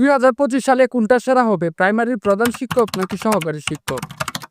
দুই হাজার পঁচিশ সালে কোনটা সেরা হবে, প্রাইমারির প্রধান শিক্ষক নাকি সহকারী শিক্ষক?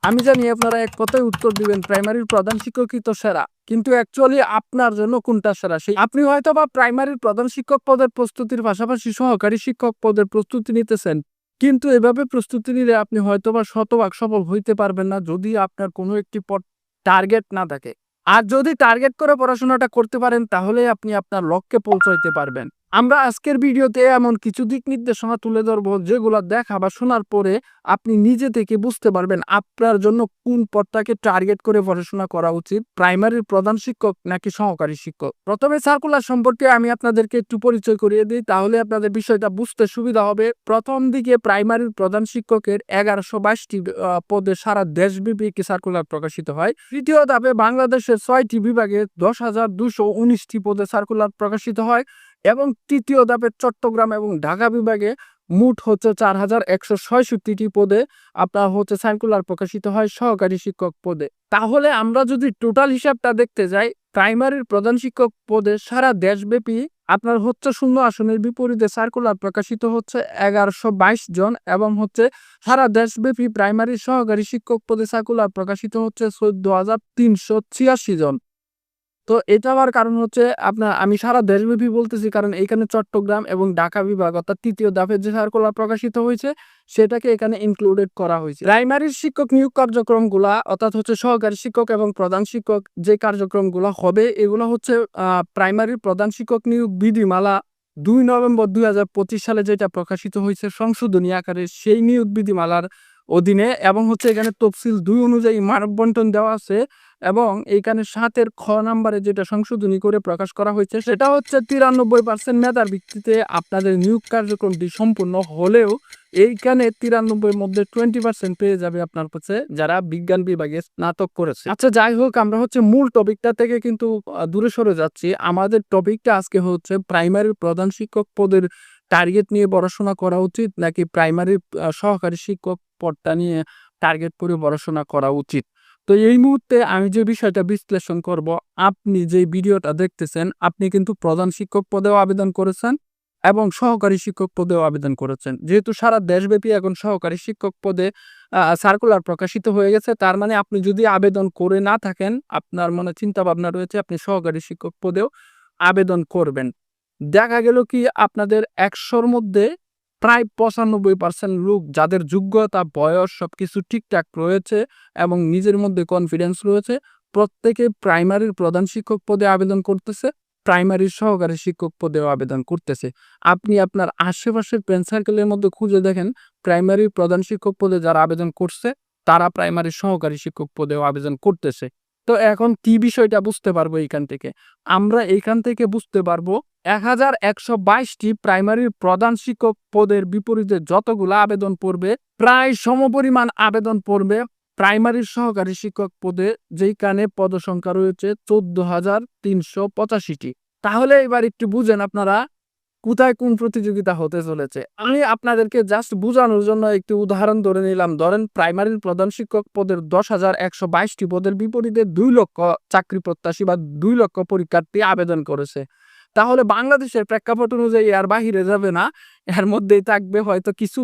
আমি জানি আপনারা এক কথায় উত্তর দিবেন, প্রাইমারির প্রধান শিক্ষকই তো সেরা। কিন্তু অ্যাকচুয়ালি আপনার জন্য কোনটা সেরা? সেই আপনি হয়তো বা প্রাইমারির প্রধান শিক্ষক পদের প্রস্তুতির পাশাপাশি সহকারী শিক্ষক পদের প্রস্তুতি নিতেছেন, কিন্তু এভাবে প্রস্তুতি নিলে আপনি হয়তো বা শতভাগ সফল হইতে পারবেন না যদি আপনার কোনো একটি পদ টার্গেট না থাকে। আর যদি টার্গেট করে পড়াশোনাটা করতে পারেন তাহলে আপনি আপনার লক্ষ্যে পৌঁছাইতে পারবেন। আমরা আজকের ভিডিওতে এমন কিছু দিক নির্দেশনা তুলে ধরবো, যেগুলো দেখা বা শোনার পরে আপনি নিজে থেকে বুঝতে পারবেন আপনার জন্য কোন পদটাকে টার্গেট করে পড়াশোনা করা উচিত প্রাইমারির প্রধান শিক্ষক নাকি সহকারী শিক্ষক? প্রথমে সার্কুলার সম্পর্কে আমি আপনাদেরকে একটু পরিচয় করিয়ে দিই, তাহলে আপনাদের বিষয়টা বুঝতে সুবিধা হবে। প্রথম দিকে প্রাইমারির প্রধান শিক্ষকের এগারোশো বাইশটি পদে সারা দেশব্যাপী একটি সার্কুলার প্রকাশিত হয়। তৃতীয় ধাপে বাংলাদেশের ছয়টি বিভাগে দশ হাজার দুশো উনিশটি পদে সার্কুলার প্রকাশিত হয়। এবং তৃতীয় ধাপে চট্টগ্রাম এবং ঢাকা বিভাগে মোট হচ্ছে চার হাজার একশো ছয়ষট্টিটি পদে আপনার হচ্ছে সার্কুলার প্রকাশিত হয় সহকারী শিক্ষক পদে। তাহলে আমরা যদি টোটাল হিসাবটা দেখতে যাই, প্রাইমারির প্রধান শিক্ষক পদে সারা দেশব্যাপী আপনার হচ্ছে শূন্য আসনের বিপরীতে সার্কুলার প্রকাশিত হচ্ছে এগারোশো বাইশ জন এবং হচ্ছে সারা দেশব্যাপী প্রাইমারি সহকারী শিক্ষক পদে সার্কুলার প্রকাশিত হচ্ছে চোদ্দ হাজার তিনশো ছিয়াশি জন। তো এটা হওয়ার কারণ হচ্ছে আপনার আমি সারা দেশব্যাপী বলতেছি কারণ এখানে চট্টগ্রাম এবং ঢাকা বিভাগ অর্থাৎ তৃতীয় ধাপের যে সার্কুলার প্রকাশিত হয়েছে, সেটাকে এখানে ইনক্লুডেড করা হয়েছে। প্রাইমারির শিক্ষক নিয়োগ কার্যক্রমগুলা অর্থাৎ হচ্ছে সহকারী শিক্ষক এবং প্রধান শিক্ষক যে কার্যক্রমগুলো হবে, এগুলো হচ্ছে প্রাইমারির প্রধান শিক্ষক নিয়োগ বিধিমালা দুই নভেম্বর দুই হাজার পঁচিশ সালে যেটা প্রকাশিত হয়েছে সংশোধনী আকারে, সেই নিয়োগ বিধিমালার অধীনে এবং হচ্ছে এখানে তফসিল দুই অনুযায়ী মানব বন্টন দেওয়া আছে। এবং এইখানে সাতের খ নাম্বারে যেটা সংশোধনী করে প্রকাশ করা হয়েছে, সেটা হচ্ছে তিরানব্বই পার্সেন্ট মেধার ভিত্তিতে আপনাদের নিয়োগ কার্যক্রমটি সম্পূর্ণ হলেও এইখানে তিরানব্বই মধ্যে টোয়েন্টি পার্সেন্ট পেয়ে যাবে আপনার কাছে যারা বিজ্ঞান বিভাগে স্নাতক করেছে। আচ্ছা যাই হোক, আমরা হচ্ছে মূল টপিকটা থেকে কিন্তু দূরে সরে যাচ্ছি। আমাদের টপিকটা আজকে হচ্ছে প্রাইমারি প্রধান শিক্ষক পদের টার্গেট নিয়ে পড়াশোনা করা উচিত, নাকি প্রাইমারি সহকারী শিক্ষক পদটা নিয়ে টার্গেট করে পড়াশোনা করা উচিত? তো এই মুহূর্তে আমি যে বিষয়টা বিশ্লেষণ করব, আপনি যে ভিডিওটা দেখতেছেন, আপনি কিন্তু প্রধান শিক্ষক পদেও আবেদন করেছেন এবং সহকারী শিক্ষক পদেও আবেদন করেছেন। যেহেতু সারা দেশব্যাপী এখন সহকারী শিক্ষক পদে সার্কুলার প্রকাশিত হয়ে গেছে, তার মানে আপনি যদি আবেদন করে না থাকেন, আপনার মনে চিন্তা ভাবনা রয়েছে, আপনি সহকারী শিক্ষক পদেও আবেদন করবেন। দেখা গেল কি, আপনাদের একশোর মধ্যে প্রায় পঁচানব্বই পার্সেন্ট লোক যাদের যোগ্যতা, বয়স সবকিছু ঠিকঠাক রয়েছে এবং নিজের মধ্যে কনফিডেন্স রয়েছে, প্রত্যেকে প্রাইমারির প্রধান শিক্ষক পদে আবেদন করতেছে প্রাইমারি সহকারী শিক্ষক পদেও আবেদন করতেছে। আপনি আপনার আশেপাশের ফ্রেন্ড সার্কেলের মধ্যে খুঁজে দেখেন প্রাইমারি প্রধান শিক্ষক পদে যারা আবেদন করছে, তারা প্রাইমারি সহকারী শিক্ষক পদেও আবেদন করতেছে। তো এখন কি বিষয়টা বুঝতে পারব এইখান থেকে? আমরা এইখান থেকে বুঝতে পারব এক হাজার একশো বাইশটি প্রাইমারির প্রধান শিক্ষক পদের বিপরীতে যতগুলো আবেদন পড়বে, প্রায় সমপরিমাণ আবেদন পড়বে প্রাইমারির সহকারী শিক্ষক পদে, যেইখানে পদসংখ্যা রয়েছে চোদ্দ হাজার তিনশো পঁচাশিটি। তাহলে এবার একটু বুঝেন আপনারা কোথায় কোন প্রতিযোগিতা হতে চলেছে? আমি আপনাদেরকে জাস্ট বোঝানোর জন্য একটি উদাহরণ ধরে নিলাম। ধরেন প্রাইমারির প্রধান শিক্ষক পদের দশ হাজার একশো বাইশটি পদের বিপরীতে দুই লক্ষ চাকরি প্রত্যাশী বা দুই লক্ষ পরীক্ষার্থী আবেদন করেছে। তাহলে বাংলাদেশের প্রেক্ষাপট অনুযায়ী আর বাহিরে যাবে না। এর মধ্যেই থাকবে হয়তো কিছু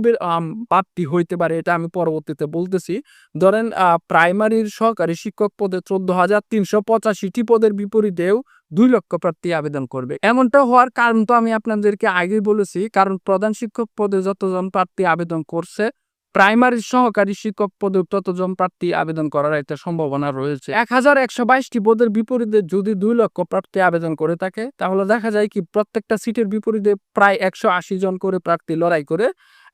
বাড়তি হইতে পারে, এটা আমি পরবর্তীতে বলতেছি। ধরেন প্রাইমারির সহকারী শিক্ষক পদে চোদ্দ হাজার তিনশো পঁচাশিটি পদের বিপরীতেও দুই লক্ষ প্রার্থী আবেদন করবে। এমনটা হওয়ার কারণ তো আমি আপনাদেরকে আগেই বলেছি, কারণ প্রধান শিক্ষক পদে যতজন প্রার্থী আবেদন করছে প্রাইমারি সহকারী শিক্ষক পদে ততজন প্রার্থী আবেদন করার একটা সম্ভাবনা রয়েছে। এক হাজার একশো বাইশটি পদের বিপরীতে যদি দুই লক্ষ প্রার্থী আবেদন করে থাকে, তাহলে দেখা যায় কি প্রত্যেকটা সিটের বিপরীতে প্রায় একশো আশি জন করে প্রার্থী লড়াই করে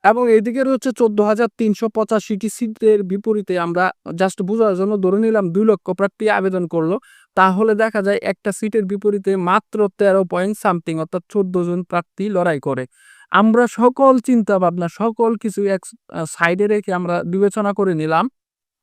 এবং এদিকে রয়েছে চোদ্দ হাজার তিনশো পঁচাশিটি সিটের বিপরীতে আমরা জাস্ট বোঝার জন্য ধরে নিলাম দুই লক্ষ প্রার্থী আবেদন করল। তাহলে দেখা যায় একটা সিটের বিপরীতে মাত্র তেরো পয়েন্ট সামথিং অর্থাৎ চোদ্দ জন প্রার্থী লড়াই করে। আমরা সকল চিন্তা ভাবনা সকল কিছু এক সাইডে রেখে আমরা বিবেচনা করে নিলাম।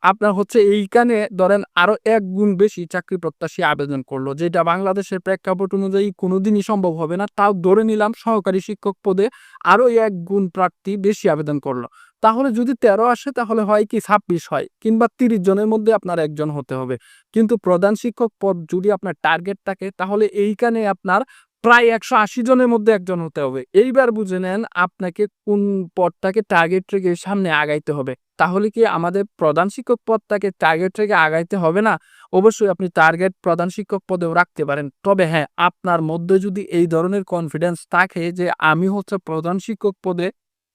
আপনার হচ্ছে এইখানে ধরেন আরও এক গুণ বেশি চাকরি প্রত্যাশী আবেদন করল, যেটা বাংলাদেশের প্রেক্ষাপট অনুযায়ী কোনোদিনই সম্ভব হবে না। তাও ধরে নিলাম সহকারী শিক্ষক পদে আরও এক গুণ প্রার্থী বেশি আবেদন করল। তাহলে যদি তেরো আসে, তাহলে হয় কি ছাব্বিশ হয়, কিংবা তিরিশ জনের মধ্যে আপনার একজন হতে হবে। কিন্তু প্রধান শিক্ষক পদ যদি আপনার টার্গেট থাকে, তাহলে এইখানে আপনার প্রায় একশো আশি জনের মধ্যে একজন হতে হবে। এইবার বুঝে নেন আপনাকে কোন পদটাকে টার্গেট রেখে সামনে আগাইতে হবে। তাহলে কি আমাদের প্রধান শিক্ষক পদটাকে টার্গেট রেখে আগাইতে হবে না? অবশ্যই আপনি টার্গেট প্রধান শিক্ষক পদেও রাখতে পারেন। তবে হ্যাঁ আপনার মধ্যে যদি এই ধরনের কনফিডেন্স থাকে যে আমি হচ্ছে প্রধান শিক্ষক পদে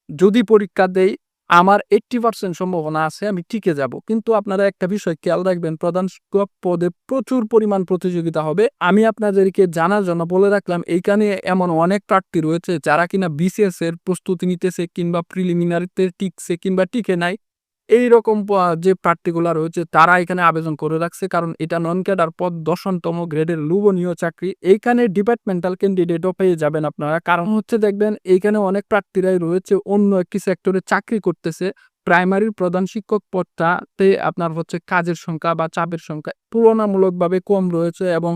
যদি পরীক্ষা দেই আমার এইট্টি পার্সেন্ট সম্ভাবনা আছে, আমি টিকে যাব। কিন্তু আপনারা একটা বিষয় খেয়াল রাখবেন, প্রধান শিক্ষক পদে প্রচুর পরিমাণ প্রতিযোগিতা হবে। আমি আপনাদেরকে জানার জন্য বলে রাখলাম, এইখানে এমন অনেক প্রার্থী রয়েছে যারা কিনা বিসিএস এর প্রস্তুতি নিতেছে কিংবা প্রিলিমিনারিতে টিকছে কিংবা টিকে নাই। এই রকম যে প্রার্থীগুলা রয়েছে, তারা এখানে আবেদন করে রাখছে। কারণ এটা নন ক্যাডার পদ, দশমতম গ্রেডের লুবনীয় চাকরি। এইখানে ডিপার্টমেন্টাল ক্যান্ডিডেটও পেয়ে যাবেন আপনারা। কারণ হচ্ছে দেখবেন, এইখানে অনেক প্রার্থীরাই রয়েছে, অন্য একটি সেক্টরে চাকরি করতেছে। প্রাইমারির প্রধান শিক্ষক পদটাতে আপনার হচ্ছে কাজের সংখ্যা বা চাপের সংখ্যা তুলনামূলকভাবে কম রয়েছে এবং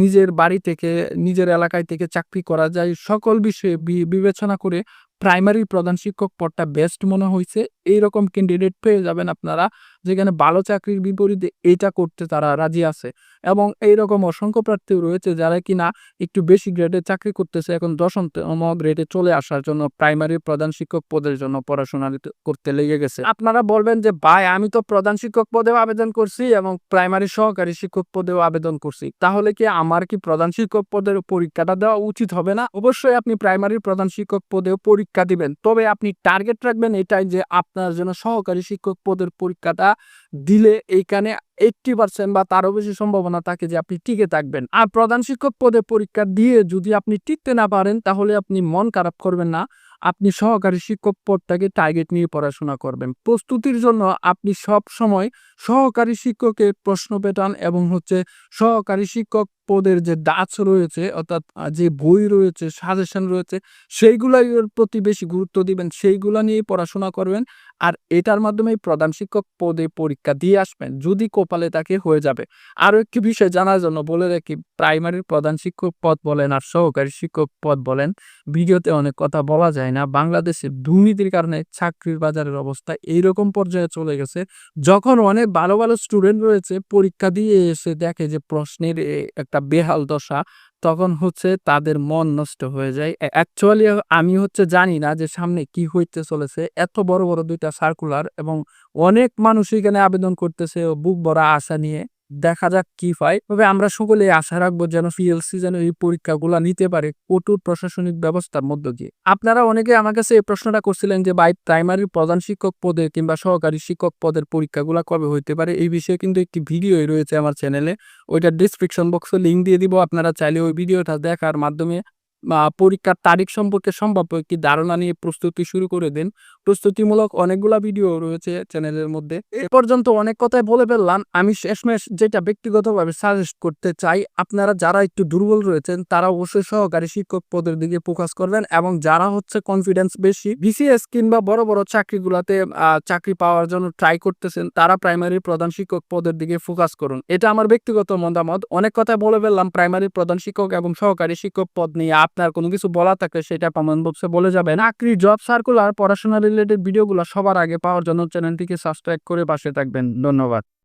নিজের বাড়ি থেকে, নিজের এলাকায় থেকে চাকরি করা যায়। সকল বিষয়ে বিবেচনা করে প্রাইমারি প্রধান শিক্ষক পদটা বেস্ট মনে হয়েছে এইরকম ক্যান্ডিডেট পেয়ে যাবেন আপনারা? যেখানে ভালো চাকরির বিপরীতে এটা করতে তারা রাজি আছে। এবং এইরকম অসংখ্য প্রার্থীও রয়েছে যারা কিনা একটু বেশি গ্রেডে চাকরি করতেছে, এখন দশমতম গ্রেডে চলে আসার জন্য প্রাইমারি প্রধান শিক্ষক পদের জন্য পড়াশোনা করতে লেগে গেছে। আপনারা বলবেন যে, ভাই, আমি তো প্রধান শিক্ষক পদেও আবেদন করছি এবং প্রাইমারি সহকারী শিক্ষক পদেও আবেদন করছি। তাহলে কি আমার কি প্রধান শিক্ষক পদের পরীক্ষাটা দেওয়া উচিত হবে না? অবশ্যই আপনি প্রাইমারি প্রধান শিক্ষক পদেও পরীক্ষা দিবেন। তবে আপনি টার্গেট রাখবেন এটাই যে আপনার যেন সহকারী শিক্ষক পদের পরীক্ষাটা দিলে এইখানে এইটটি পার্সেন্ট বা তারও বেশি সম্ভাবনা থাকে যে আপনি টিকে থাকবেন। আর প্রধান শিক্ষক পদে পরীক্ষা দিয়ে যদি আপনি টিকতে না পারেন, তাহলে আপনি মন খারাপ করবেন না। আপনি সহকারী শিক্ষক পদটাকে টার্গেট নিয়ে পড়াশোনা করবেন। প্রস্তুতির জন্য আপনি সব সময় সহকারী শিক্ষকের প্রশ্ন পেটান এবং হচ্ছে সহকারী শিক্ষক পদের যে ডাচ রয়েছে, অর্থাৎ যে বই রয়েছে সাজেশন রয়েছে, সেইগুলাই প্রতি বেশি গুরুত্ব দিবেন। সেইগুলা নিয়ে পড়াশোনা করবেন। আর এটার মাধ্যমে প্রধান শিক্ষক পদে পরীক্ষা দিয়ে আসবেন, যদি কপালে তাকে হয়ে যাবে। আরও একটি বিষয় জানার জন্য বলে রাখি, প্রাইমারির প্রধান শিক্ষক পদ বলেন আর সহকারী শিক্ষক পদ বলেন, ভিডিওতে অনেক কথা বলা যায় না। বাংলাদেশে দুর্নীতির কারণে চাকরির বাজারের অবস্থা এইরকম পর্যায়ে চলে গেছে, যখন অনেক ভালো ভালো স্টুডেন্ট রয়েছে, পরীক্ষা দিয়ে এসে দেখে যে প্রশ্নের একটা বেহাল দশা তখন হচ্ছে তাদের মন নষ্ট হয়ে যায়। অ্যাকচুয়ালি আমি হচ্ছে জানি না যে সামনে কি হইতে চলেছে। এত বড় বড় দুইটা সার্কুলার এবং অনেক মানুষ এখানে আবেদন করতেছে বুক ভরা আশা নিয়ে। দেখা যাক কি হয়। তবে আমরা সকলে আশা রাখব যেন পিএলসি যেন এই পরীক্ষাগুলো নিতে পারে কঠোর প্রশাসনিক ব্যবস্থার মধ্য দিয়ে। আপনারা অনেকে আমার কাছে এই প্রশ্নটা করছিলেন যে, ভাই প্রাইমারি প্রধান শিক্ষক পদে কিংবা সহকারী শিক্ষক পদের পরীক্ষাগুলো কবে হইতে পারে? এই বিষয়ে কিন্তু একটি ভিডিও রয়েছে আমার চ্যানেলে ওইটা ডিসক্রিপশন বক্সে লিঙ্ক দিয়ে দিব। আপনারা চাইলে ওই ভিডিওটা দেখার মাধ্যমে পরীক্ষার তারিখ সম্পর্কে সম্ভাব্য একটি ধারণা নিয়ে প্রস্তুতি শুরু করে দিন। প্রস্তুতিমূলক অনেকগুলা ভিডিও রয়েছে চ্যানেলের মধ্যে। এ পর্যন্ত অনেক কথাই বলে ফেললাম। আমি শেষমেশ যেটা ব্যক্তিগতভাবে সাজেস্ট করতে চাই, আপনারা যারা একটু দুর্বল রয়েছেন, তারা অবশ্যই সহকারী শিক্ষক পদের দিকে ফোকাস করবেন এবং যারা হচ্ছে কনফিডেন্স বেশি বিসিএস কিংবা বড় বড় চাকরিগুলোতে চাকরি পাওয়ার জন্য ট্রাই করতেছেন, তারা প্রাইমারি প্রধান শিক্ষক পদের দিকে ফোকাস করুন। এটা আমার ব্যক্তিগত মতামত। অনেক কথা বলে ফেললাম। প্রাইমারি প্রধান শিক্ষক এবং সহকারী শিক্ষক পদ নিয়ে। আপনার কোনো কিছু বলা থাকলে সেটা কমেন্ট বক্সে বলে যাবেন। চাকরি জব সার্কুলার, পড়াশোনা রিলেটেড ভিডিওগুলো সবার আগে পাওয়ার জন্য চ্যানেলটিকে সাবস্ক্রাইব করে পাশে থাকবেন। ধন্যবাদ।